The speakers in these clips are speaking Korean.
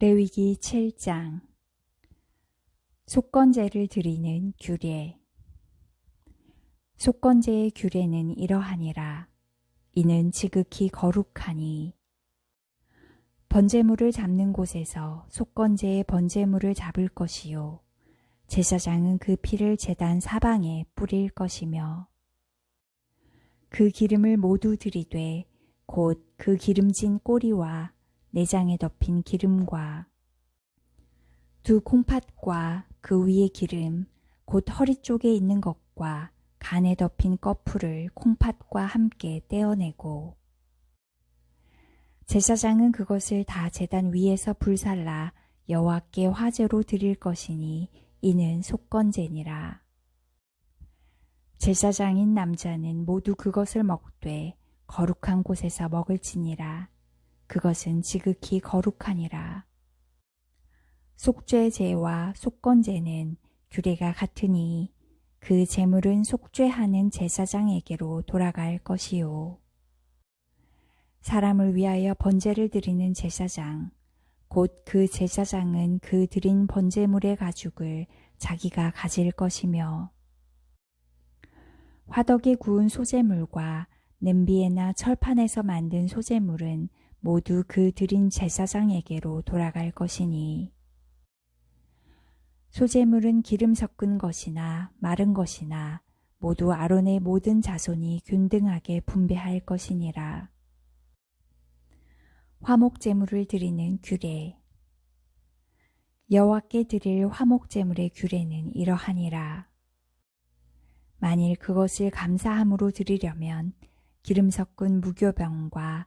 레위기 7장. 속건제를 드리는 규례. 속건제의 규례는 이러하니라. 이는 지극히 거룩하니. 번제물을 잡는 곳에서 속건제의 번제물을 잡을 것이요. 제사장은 그 피를 제단 사방에 뿌릴 것이며 그 기름을 모두 들이되 곧 그 기름진 꼬리와 내장에 덮인 기름과 두 콩팥과 그 위의 기름 곧 허리 쪽에 있는 것과 간에 덮인 꺼풀을 콩팥과 함께 떼어내고 제사장은 그것을 다 제단 위에서 불살라 여호와께 화제로 드릴 것이니 이는 속건제니라. 제사장인 남자는 모두 그것을 먹되 거룩한 곳에서 먹을지니라. 그것은 지극히 거룩하니라. 속죄제와 속건제는 규례가 같으니 그 제물은 속죄하는 제사장에게로 돌아갈 것이요. 사람을 위하여 번제를 드리는 제사장, 곧 그 제사장은 그 드린 번제물의 가죽을 자기가 가질 것이며, 화덕에 구운 소재물과 냄비에나 철판에서 만든 소재물은 모두 그 드린 제사장에게로 돌아갈 것이니 소재물은 기름 섞은 것이나 마른 것이나 모두 아론의 모든 자손이 균등하게 분배할 것이니라. 화목 제물을 드리는 규례 여호와께 드릴 화목 제물의 규례는 이러하니라. 만일 그것을 감사함으로 드리려면 기름 섞은 무교병과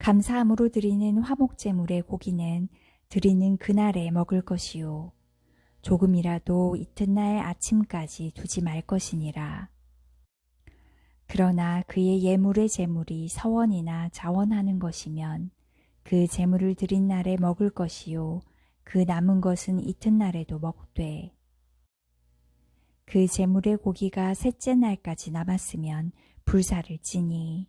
감사함으로 드리는 화목제물의 고기는 드리는 그날에 먹을 것이요. 조금이라도 이튿날 아침까지 두지 말 것이니라. 그러나 그의 예물의 제물이 서원이나 자원하는 것이면 그 제물을 드린 날에 먹을 것이요. 그 남은 것은 이튿날에도 먹되. 그 제물의 고기가 셋째 날까지 남았으면 불사를 찌니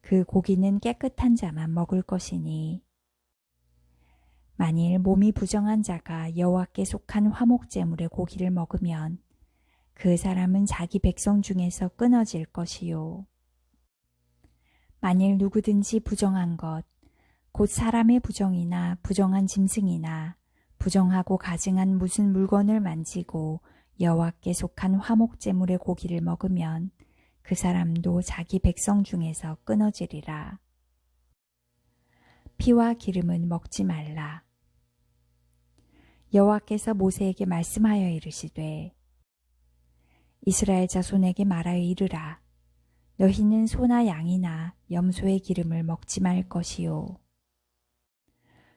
그 고기는 깨끗한 자만 먹을 것이니 만일 몸이 부정한 자가 여호와께 속한 화목제물의 고기를 먹으면 그 사람은 자기 백성 중에서 끊어질 것이요. 만일 누구든지 부정한 것, 곧 사람의 부정이나 부정한 짐승이나 부정하고 가증한 무슨 물건을 만지고 여호와께 속한 화목제물의 고기를 먹으면 그 사람도 자기 백성 중에서 끊어지리라. 피와 기름은 먹지 말라. 여호와께서 모세에게 말씀하여 이르시되 이스라엘 자손에게 말하여 이르라. 너희는 소나 양이나 염소의 기름을 먹지 말 것이요.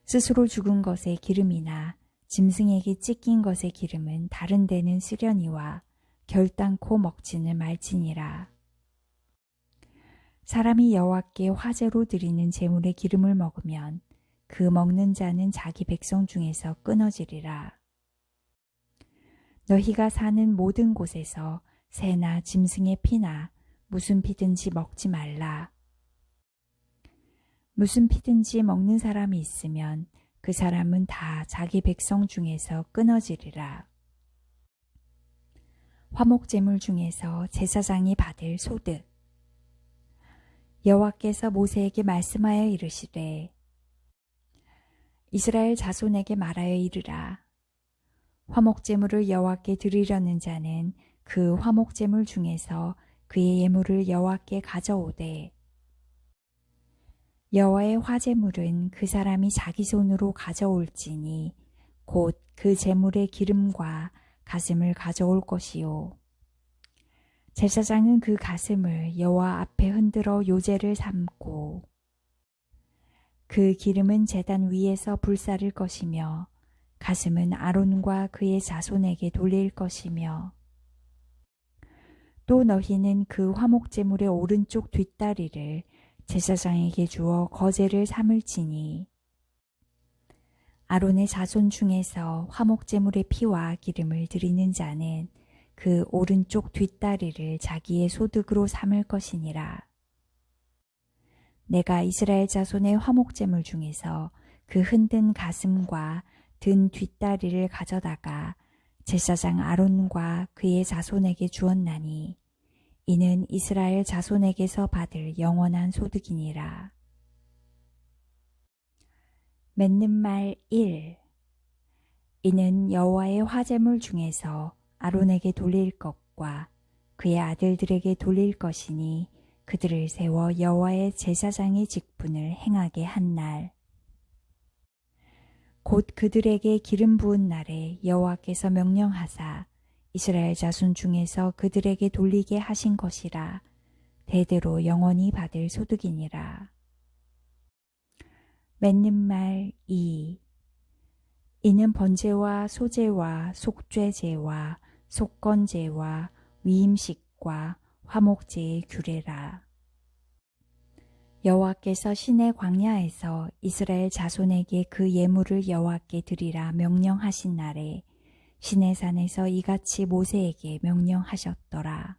스스로 죽은 것의 기름이나 짐승에게 찢긴 것의 기름은 다른 데는 쓰려니와 결단코 먹지는 말지니라. 사람이 여호와께 화제로 드리는 제물의 기름을 먹으면 그 먹는 자는 자기 백성 중에서 끊어지리라. 너희가 사는 모든 곳에서 새나 짐승의 피나 무슨 피든지 먹지 말라. 무슨 피든지 먹는 사람이 있으면 그 사람은 다 자기 백성 중에서 끊어지리라. 화목제물 중에서 제사장이 받을 소득 여호와께서 모세에게 말씀하여 이르시되 이스라엘 자손에게 말하여 이르라. 화목제물을 여호와께 드리려는 자는 그 화목제물 중에서 그의 예물을 여호와께 가져오되 여호와의 화제물은 그 사람이 자기 손으로 가져올지니 곧 그 제물의 기름과 가슴을 가져올 것이요 제사장은 그 가슴을 여호와 앞에 흔들어 요제를 삼고 그 기름은 제단 위에서 불사를 것이며 가슴은 아론과 그의 자손에게 돌릴 것이며 또 너희는 그 화목제물의 오른쪽 뒷다리를 제사장에게 주어 거제를 삼을지니 아론의 자손 중에서 화목제물의 피와 기름을 드리는 자는 그 오른쪽 뒷다리를 자기의 소득으로 삼을 것이니라. 내가 이스라엘 자손의 화목제물 중에서 그 흔든 가슴과 든 뒷다리를 가져다가 제사장 아론과 그의 자손에게 주었나니 이는 이스라엘 자손에게서 받을 영원한 소득이니라. 맺는 말 1. 이는 여호와의 화제물 중에서 아론에게 돌릴 것과 그의 아들들에게 돌릴 것이니 그들을 세워 여호와의 제사장의 직분을 행하게 한 날. 곧 그들에게 기름 부은 날에 여호와께서 명령하사 이스라엘 자손 중에서 그들에게 돌리게 하신 것이라 대대로 영원히 받을 소득이니라. 맺는 말 2. 이는 번제와 소제와 속죄제와 속건제와 위임식과 화목제의 규례라. 여호와께서 신의 광야에서 이스라엘 자손에게 그 예물을 여호와께 드리라 명령하신 날에 신의 산에서 이같이 모세에게 명령하셨더라.